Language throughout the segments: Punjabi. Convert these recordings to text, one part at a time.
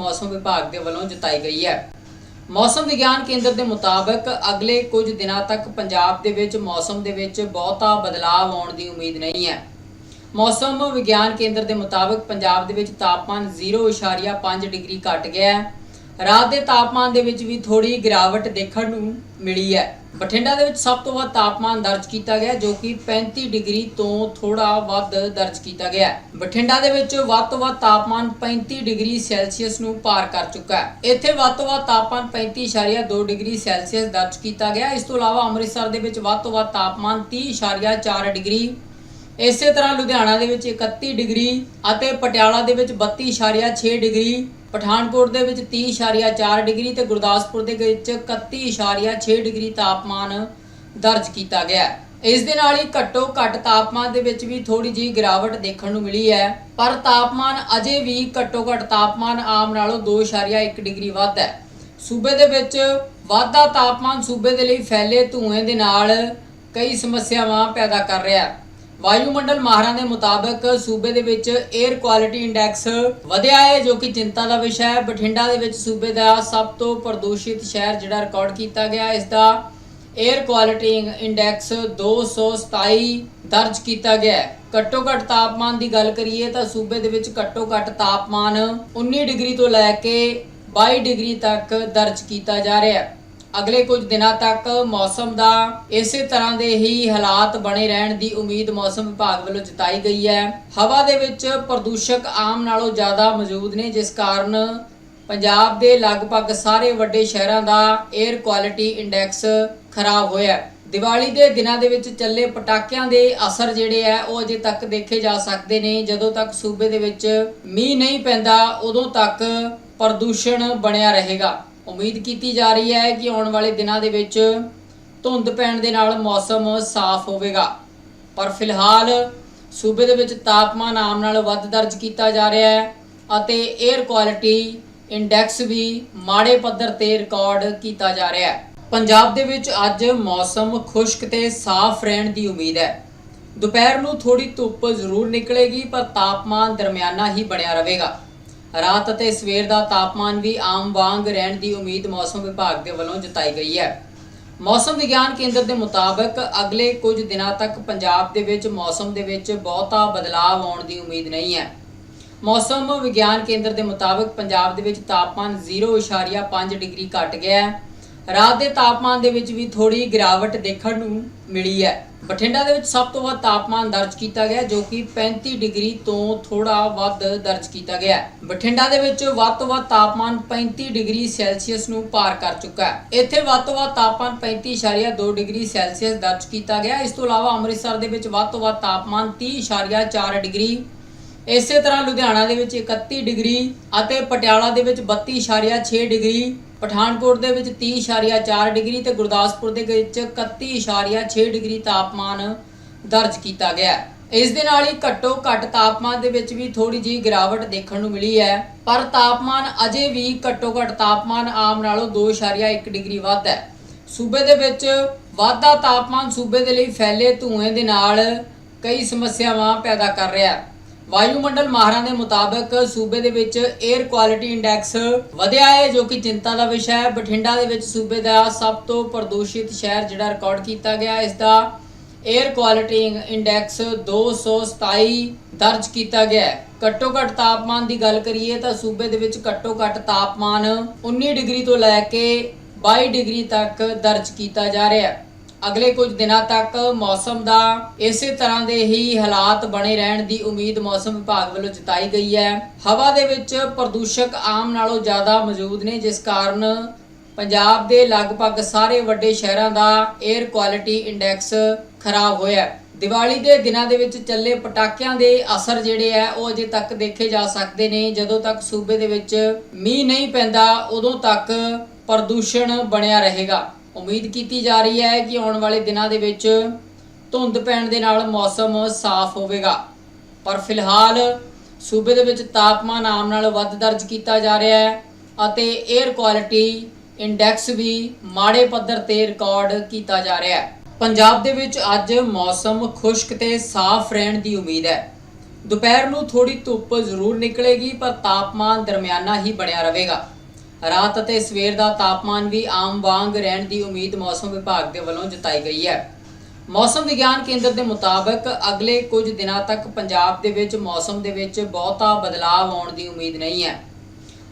ਮੌਸਮ ਵਿਭਾਗ ਦੇ ਵੱਲੋਂ ਜਤਾਈ ਗਈ ਹੈ। ਮੌਸਮ ਵਿਗਿਆਨ ਕੇਂਦਰ ਦੇ ਮੁਤਾਬਕ ਅਗਲੇ ਕੁਝ ਦਿਨਾਂ ਤੱਕ ਪੰਜਾਬ ਦੇ ਵਿੱਚ ਮੌਸਮ ਦੇ ਵਿੱਚ ਬਹੁਤਾ ਬਦਲਾਅ ਆਉਣ ਦੀ ਉਮੀਦ ਨਹੀਂ ਹੈ। ਮੌਸਮ ਵਿਗਿਆਨ ਕੇਂਦਰ ਦੇ ਮੁਤਾਬਕ ਪੰਜਾਬ ਦੇ ਵਿੱਚ ਤਾਪਮਾਨ 0.5 ਡਿਗਰੀ ਘਟ ਗਿਆ ਹੈ। ਰਾਤ ਦੇ ਤਾਪਮਾਨ ਦੇ ਵਿੱਚ ਵੀ ਥੋੜੀ ਗਿਰਾਵਟ ਦੇਖਣ ਨੂੰ ਮਿਲੀ ਹੈ। ਬਠਿੰਡਾ ਦੇ ਵਿੱਚ ਸਭ ਤੋਂ ਵੱਧ ਤਾਪਮਾਨ ਦਰਜ ਕੀਤਾ ਗਿਆ, ਜੋ ਕਿ 35 ਡਿਗਰੀ ਤੋਂ ਥੋੜਾ ਵੱਧ ਦਰਜ ਕੀਤਾ ਗਿਆ ਬਠਿੰਡਾ ਦੇ ਵਿੱਚ ਵੱਧ ਤੋਂ ਵੱਧ ਤਾਪਮਾਨ 35 ਡਿਗਰੀ ਸੈਲਸੀਅਸ ਨੂੰ ਪਾਰ ਕਰ ਚੁੱਕਾ ਹੈ। ਇੱਥੇ ਵੱਧ ਤੋਂ ਵੱਧ ਤਾਪਮਾਨ 35.2 ਡਿਗਰੀ ਸੈਲਸੀਅਸ ਦਰਜ ਕੀਤਾ ਗਿਆ। ਇਸ ਤੋਂ ਇਲਾਵਾ ਅੰਮ੍ਰਿਤਸਰ ਦੇ ਵਿੱਚ ਵੱਧ ਤੋਂ ਵੱਧ ਤਾਪਮਾਨ 30.4 ਡਿਗਰੀ ਇਸੇ ਤਰ੍ਹਾਂ ਲੁਧਿਆਣਾ ਦੇ ਵਿੱਚ 31 ਡਿਗਰੀ ਅਤੇ ਪਟਿਆਲਾ ਦੇ ਵਿੱਚ 32.6 ਡਿਗਰੀ, ਪਠਾਨਕੋਟ ਦੇ ਵਿੱਚ 30.4 ਡਿਗਰੀ ਤੇ ਗੁਰਦਾਸਪੁਰ ਦੇ ਵਿੱਚ 31.6 ਡਿਗਰੀ ਤਾਪਮਾਨ ਦਰਜ ਕੀਤਾ ਗਿਆ ਹੈ। ਇਸ ਦੇ ਨਾਲ ਹੀ ਘੱਟੋ ਘੱਟ ਤਾਪਮਾਨ ਦੇ ਵਿੱਚ ਵੀ ਥੋੜੀ ਜਿਹੀ ਗਿਰਾਵਟ ਦੇਖਣ ਨੂੰ ਮਿਲੀ ਹੈ, ਪਰ ਤਾਪਮਾਨ ਅਜੇ ਵੀ ਘੱਟੋ ਘੱਟ ਤਾਪਮਾਨ ਆਮ ਨਾਲੋਂ 2.1 ਡਿਗਰੀ ਵੱਧ ਹੈ ਸੂਬੇ ਦੇ ਵਿੱਚ ਵਾਧਾ ਤਾਪਮਾਨ ਸੂਬੇ ਦੇ ਲਈ ਫੈਲੇ ਧੂਏ ਦੇ ਨਾਲ ਕਈ ਸਮੱਸਿਆਵਾਂ ਪੈਦਾ ਕਰ ਰਿਹਾ ਹੈ ਵਾਯੂਮੰਡਲ ਮਾਹਰਾਂ ਦੇ ਮੁਤਾਬਕ ਸੂਬੇ ਦੇ ਵਿੱਚ 에ਅਰ ਕੁਆਲਿਟੀ ਇੰਡੈਕਸ ਵਧਿਆ ਹੈ, ਜੋ ਕਿ ਚਿੰਤਾ ਦਾ ਵਿਸ਼ਾ ਹੈ। ਬਠਿੰਡਾ ਦੇ ਵਿੱਚ ਸੂਬੇ ਦਾ ਸਭ ਤੋਂ ਪ੍ਰਦੂਸ਼ਿਤ ਸ਼ਹਿਰ ਜਿਹੜਾ ਰਿਕਾਰਡ ਕੀਤਾ ਗਿਆ, ਇਸ ਦਾ 에ਅਰ ਕੁਆਲਿਟੀ ਇੰਡੈਕਸ 227 ਦਰਜ ਕੀਤਾ ਗਿਆ ਹੈ। ਘੱਟੋ ਘੱਟ ਤਾਪਮਾਨ ਦੀ ਗੱਲ ਕਰੀਏ ਤਾਂ ਸੂਬੇ ਦੇ ਵਿੱਚ ਘੱਟੋ ਘੱਟ ਤਾਪਮਾਨ 19 ਡਿਗਰੀ ਤੋਂ ਲੈ ਕੇ 22 ਡਿਗਰੀ ਤੱਕ ਦਰਜ ਕੀਤਾ ਜਾ ਰਿਹਾ ਹੈ। ਅਗਲੇ ਕੁਝ ਦਿਨਾਂ ਤੱਕ ਮੌਸਮ ਦਾ ਇਸੇ ਤਰ੍ਹਾਂ ਦੇ ਹੀ ਹਾਲਾਤ ਬਣੇ ਰਹਿਣ ਦੀ ਉਮੀਦ ਮੌਸਮ ਵਿਭਾਗ ਵੱਲੋਂ ਜਤਾਈ ਗਈ ਹੈ। ਹਵਾ ਦੇ ਵਿੱਚ ਪ੍ਰਦੂਸ਼ਕ ਆਮ ਨਾਲੋਂ ਜ਼ਿਆਦਾ ਮੌਜੂਦ ਨੇ, ਜਿਸ ਕਾਰਨ ਪੰਜਾਬ ਦੇ ਲਗਭਗ ਸਾਰੇ ਵੱਡੇ ਸ਼ਹਿਰਾਂ ਦਾ 에ਅਰ ਕੁਆਲਿਟੀ ਇੰਡੈਕਸ ਖਰਾਬ ਹੋਇਆ ਦੀਵਾਲੀ ਦੇ ਦਿਨਾਂ ਦੇ ਵਿੱਚ ਚੱਲੇ ਪਟਾਕਿਆਂ ਦੇ ਅਸਰ ਜਿਹੜੇ ਆ ਉਹ ਅਜੇ ਤੱਕ ਦੇਖੇ ਜਾ ਸਕਦੇ ਨੇ। ਜਦੋਂ ਤੱਕ ਸੂਬੇ ਦੇ ਵਿੱਚ ਮੀਂਹ ਨਹੀਂ ਪੈਂਦਾ, ਉਦੋਂ ਤੱਕ ਪ੍ਰਦੂਸ਼ਣ ਬਣਿਆ ਰਹੇਗਾ। ਉਮੀਦ ਕੀਤੀ ਜਾ ਰਹੀ ਹੈ ਕਿ ਆਉਣ ਵਾਲੇ ਦਿਨਾਂ ਦੇ ਵਿੱਚ ਧੁੰਦ ਪੈਣ ਦੇ ਨਾਲ ਮੌਸਮ ਸਾਫ਼ ਹੋਵੇਗਾ। ਪਰ ਫਿਲਹਾਲ ਸੂਬੇ ਦੇ ਵਿੱਚ ਤਾਪਮਾਨ ਆਮ ਨਾਲ ਵੱਧ ਦਰਜ ਕੀਤਾ ਜਾ ਰਿਹਾ ਹੈ ਅਤੇ 에ਅਰ ਕੁਆਲਿਟੀ ਇੰਡੈਕਸ ਵੀ ਮਾੜੇ ਪੱਧਰ ਤੇ ਰਿਕਾਰਡ ਕੀਤਾ ਜਾ ਰਿਹਾ ਹੈ। ਪੰਜਾਬ ਦੇ ਵਿੱਚ ਅੱਜ ਮੌਸਮ ਖੁਸ਼ਕ ਤੇ ਸਾਫ਼ ਰਹਿਣ ਦੀ ਉਮੀਦ ਹੈ। ਦੁਪਹਿਰ ਨੂੰ ਥੋੜੀ ਧੁੱਪ ਜ਼ਰੂਰ ਨਿਕਲੇਗੀ, ਪਰ ਤਾਪਮਾਨ ਦਰਮਿਆਨਾ ਹੀ ਬਣਿਆ ਰਹੇਗਾ। ਰਾਤ ਅਤੇ ਸਵੇਰ ਦਾ ਤਾਪਮਾਨ ਵੀ ਆਮ ਵਾਂਗ ਰਹਿਣ ਦੀ ਉਮੀਦ ਮੌਸਮ ਵਿਭਾਗ ਦੇ ਵੱਲੋਂ ਜਤਾਈ ਗਈ ਹੈ। ਮੌਸਮ ਵਿਗਿਆਨ ਕੇਂਦਰ ਦੇ ਮੁਤਾਬਕ ਅਗਲੇ ਕੁਝ ਦਿਨਾਂ ਤੱਕ ਪੰਜਾਬ ਦੇ ਵਿੱਚ ਮੌਸਮ ਦੇ ਵਿੱਚ ਬਹੁਤਾ ਬਦਲਾਅ ਆਉਣ ਦੀ ਉਮੀਦ ਨਹੀਂ ਹੈ। ਮੌਸਮ ਵਿਗਿਆਨ ਕੇਂਦਰ ਦੇ ਮੁਤਾਬਕ ਪੰਜਾਬ ਦੇ ਵਿੱਚ ਤਾਪਮਾਨ 0.5 ਡਿਗਰੀ ਘਟ ਗਿਆ ਹੈ। ਰਾਤ ਦੇ ਤਾਪਮਾਨ ਦੇ ਵਿੱਚ ਵੀ ਥੋੜੀ ਗਿਰਾਵਟ ਦੇਖਣ ਨੂੰ ਮਿਲੀ ਹੈ। ਬਠਿੰਡਾ ਦੇ ਵਿੱਚ ਸਭ ਤੋਂ ਵੱਧ ਤਾਪਮਾਨ ਦਰਜ ਕੀਤਾ ਗਿਆ, ਜੋ ਕਿ 35 ਡਿਗਰੀ ਤੋਂ ਥੋੜਾ ਵੱਧ ਦਰਜ ਕੀਤਾ ਗਿਆ ਬਠਿੰਡਾ ਦੇ ਵਿੱਚ ਵੱਧ ਤੋਂ ਵੱਧ ਤਾਪਮਾਨ 35 ਡਿਗਰੀ ਸੈਲਸੀਅਸ ਨੂੰ ਪਾਰ ਕਰ ਚੁੱਕਾ ਹੈ। ਇੱਥੇ ਵੱਧ ਤੋਂ ਵੱਧ ਤਾਪਮਾਨ 35.2 ਡਿਗਰੀ ਸੈਲਸੀਅਸ ਦਰਜ ਕੀਤਾ ਗਿਆ। ਇਸ ਤੋਂ ਇਲਾਵਾ ਅੰਮ੍ਰਿਤਸਰ ਦੇ ਵਿੱਚ ਵੱਧ ਤੋਂ ਵੱਧ ਤਾਪਮਾਨ 30.4 ਡਿਗਰੀ, ਇਸੇ ਤਰ੍ਹਾਂ ਲੁਧਿਆਣਾ ਦੇ ਵਿੱਚ 31 ਡਿਗਰੀ ਅਤੇ ਪਟਿਆਲਾ ਦੇ ਵਿੱਚ 32.6 ਡਿਗਰੀ ਪਠਾਨਕੋਟ ਦੇ ਵਿੱਚ 30.4 ਡਿਗਰੀ ਤੇ ਗੁਰਦਾਸਪੁਰ ਦੇ ਵਿੱਚ 31.6 ਡਿਗਰੀ ਤਾਪਮਾਨ ਦਰਜ ਕੀਤਾ ਗਿਆ ਇਸ ਦੇ ਨਾਲ ਹੀ ਘੱਟੋ ਘੱਟ ਤਾਪਮਾਨ ਦੇ ਵਿੱਚ ਵੀ ਥੋੜੀ ਜਿਹੀ ਗਿਰਾਵਟ ਦੇਖਣ ਨੂੰ ਮਿਲੀ ਹੈ, ਪਰ ਤਾਪਮਾਨ ਅਜੇ ਵੀ ਘੱਟੋ ਘੱਟ ਤਾਪਮਾਨ ਆਮ ਨਾਲੋਂ 2.1 ਡਿਗਰੀ ਵੱਧ ਹੈ। ਸੂਬੇ ਦੇ ਵਿੱਚ ਵਾਧਾ ਤਾਪਮਾਨ ਸੂਬੇ ਦੇ ਲਈ ਫੈਲੇ ਧੂਏ ਦੇ ਨਾਲ ਕਈ ਸਮੱਸਿਆਵਾਂ ਪੈਦਾ ਕਰ ਰਿਹਾ ਹੈ। ਵਾਯੂਮੰਡਲ ਮਾਹਰਾਂ ਦੇ ਮੁਤਾਬਕ ਸੂਬੇ ਦੇ ਵਿੱਚ 에ਅਰ ਕੁਆਲਿਟੀ ਇੰਡੈਕਸ ਵਧਿਆ ਹੈ, ਜੋ ਕਿ ਚਿੰਤਾ ਦਾ ਵਿਸ਼ਾ ਹੈ। ਬਠਿੰਡਾ ਦੇ ਵਿੱਚ ਸੂਬੇ ਦਾ ਸਭ ਤੋਂ ਪ੍ਰਦੂਸ਼ਿਤ ਸ਼ਹਿਰ ਜਿਹੜਾ ਰਿਕਾਰਡ ਕੀਤਾ ਗਿਆ, ਇਸ ਦਾ 에ਅਰ ਕੁਆਲਿਟੀ ਇੰਡੈਕਸ 227 ਦਰਜ ਕੀਤਾ ਗਿਆ ਹੈ। ਘੱਟੋ ਘੱਟ ਤਾਪਮਾਨ ਦੀ ਗੱਲ ਕਰੀਏ ਤਾਂ ਸੂਬੇ ਦੇ ਵਿੱਚ ਘੱਟੋ ਘੱਟ ਤਾਪਮਾਨ 19 ਡਿਗਰੀ ਤੋਂ ਲੈ ਕੇ 22 ਡਿਗਰੀ ਤੱਕ ਦਰਜ ਕੀਤਾ ਜਾ ਰਿਹਾ ਹੈ। ਅਗਲੇ ਕੁਝ ਦਿਨਾਂ ਤੱਕ ਮੌਸਮ ਦਾ ਇਸੇ ਤਰ੍ਹਾਂ ਦੇ ਹੀ ਹਾਲਾਤ ਬਣੇ ਰਹਿਣ ਦੀ ਉਮੀਦ ਮੌਸਮ ਵਿਭਾਗ ਵੱਲੋਂ ਜਤਾਈ ਗਈ ਹੈ। ਹਵਾ ਦੇ ਵਿੱਚ ਪ੍ਰਦੂਸ਼ਕ ਆਮ ਨਾਲੋਂ ਜ਼ਿਆਦਾ ਮੌਜੂਦ ਨੇ, ਜਿਸ ਕਾਰਨ ਪੰਜਾਬ ਦੇ ਲਗਭਗ ਸਾਰੇ ਵੱਡੇ ਸ਼ਹਿਰਾਂ ਦਾ 에ਅਰ ਕੁਆਲਿਟੀ ਇੰਡੈਕਸ ਖਰਾਬ ਹੋਇਆ ਦੀਵਾਲੀ ਦੇ ਦਿਨਾਂ ਦੇ ਵਿੱਚ ਚੱਲੇ ਪਟਾਕਿਆਂ ਦੇ ਅਸਰ ਜਿਹੜੇ ਆ ਉਹ ਅਜੇ ਤੱਕ ਦੇਖੇ ਜਾ ਸਕਦੇ ਨੇ। ਜਦੋਂ ਤੱਕ ਸੂਬੇ ਦੇ ਵਿੱਚ ਮੀਂਹ ਨਹੀਂ ਪੈਂਦਾ, ਉਦੋਂ ਤੱਕ ਪ੍ਰਦੂਸ਼ਣ ਬਣਿਆ ਰਹੇਗਾ। ਉਮੀਦ ਕੀਤੀ ਜਾ ਰਹੀ ਹੈ ਕਿ ਆਉਣ ਵਾਲੇ ਦਿਨਾਂ ਦੇ ਵਿੱਚ ਧੁੰਦ ਪੈਣ ਦੇ ਨਾਲ ਮੌਸਮ ਸਾਫ਼ ਹੋਵੇਗਾ। ਪਰ ਫਿਲਹਾਲ ਸੂਬੇ ਦੇ ਵਿੱਚ ਤਾਪਮਾਨ ਆਮ ਨਾਲ ਵੱਧ ਦਰਜ ਕੀਤਾ ਜਾ ਰਿਹਾ ਹੈ ਅਤੇ 에ਅਰ ਕੁਆਲਿਟੀ ਇੰਡੈਕਸ ਵੀ ਮਾੜੇ ਪੱਧਰ ਤੇ ਰਿਕਾਰਡ ਕੀਤਾ ਜਾ ਰਿਹਾ ਹੈ। ਪੰਜਾਬ ਦੇ ਵਿੱਚ ਅੱਜ ਮੌਸਮ ਖੁਸ਼ਕ ਤੇ ਸਾਫ਼ ਰਹਿਣ ਦੀ ਉਮੀਦ ਹੈ। ਦੁਪਹਿਰ ਨੂੰ ਥੋੜੀ ਧੁੱਪ ਜ਼ਰੂਰ ਨਿਕਲੇਗੀ, ਪਰ ਤਾਪਮਾਨ ਦਰਮਿਆਨਾ ਹੀ ਬਣਿਆ ਰਹੇਗਾ। ਰਾਤ ਅਤੇ ਸਵੇਰ ਦਾ ਤਾਪਮਾਨ ਵੀ ਆਮ ਵਾਂਗ ਰਹਿਣ ਦੀ ਉਮੀਦ ਮੌਸਮ ਵਿਭਾਗ ਦੇ ਵੱਲੋਂ ਜਤਾਈ ਗਈ ਹੈ। ਮੌਸਮ ਵਿਗਿਆਨ ਕੇਂਦਰ ਦੇ ਮੁਤਾਬਕ ਅਗਲੇ ਕੁਝ ਦਿਨਾਂ ਤੱਕ ਪੰਜਾਬ ਦੇ ਵਿੱਚ ਮੌਸਮ ਦੇ ਵਿੱਚ ਬਹੁਤਾ ਬਦਲਾਅ ਆਉਣ ਦੀ ਉਮੀਦ ਨਹੀਂ ਹੈ।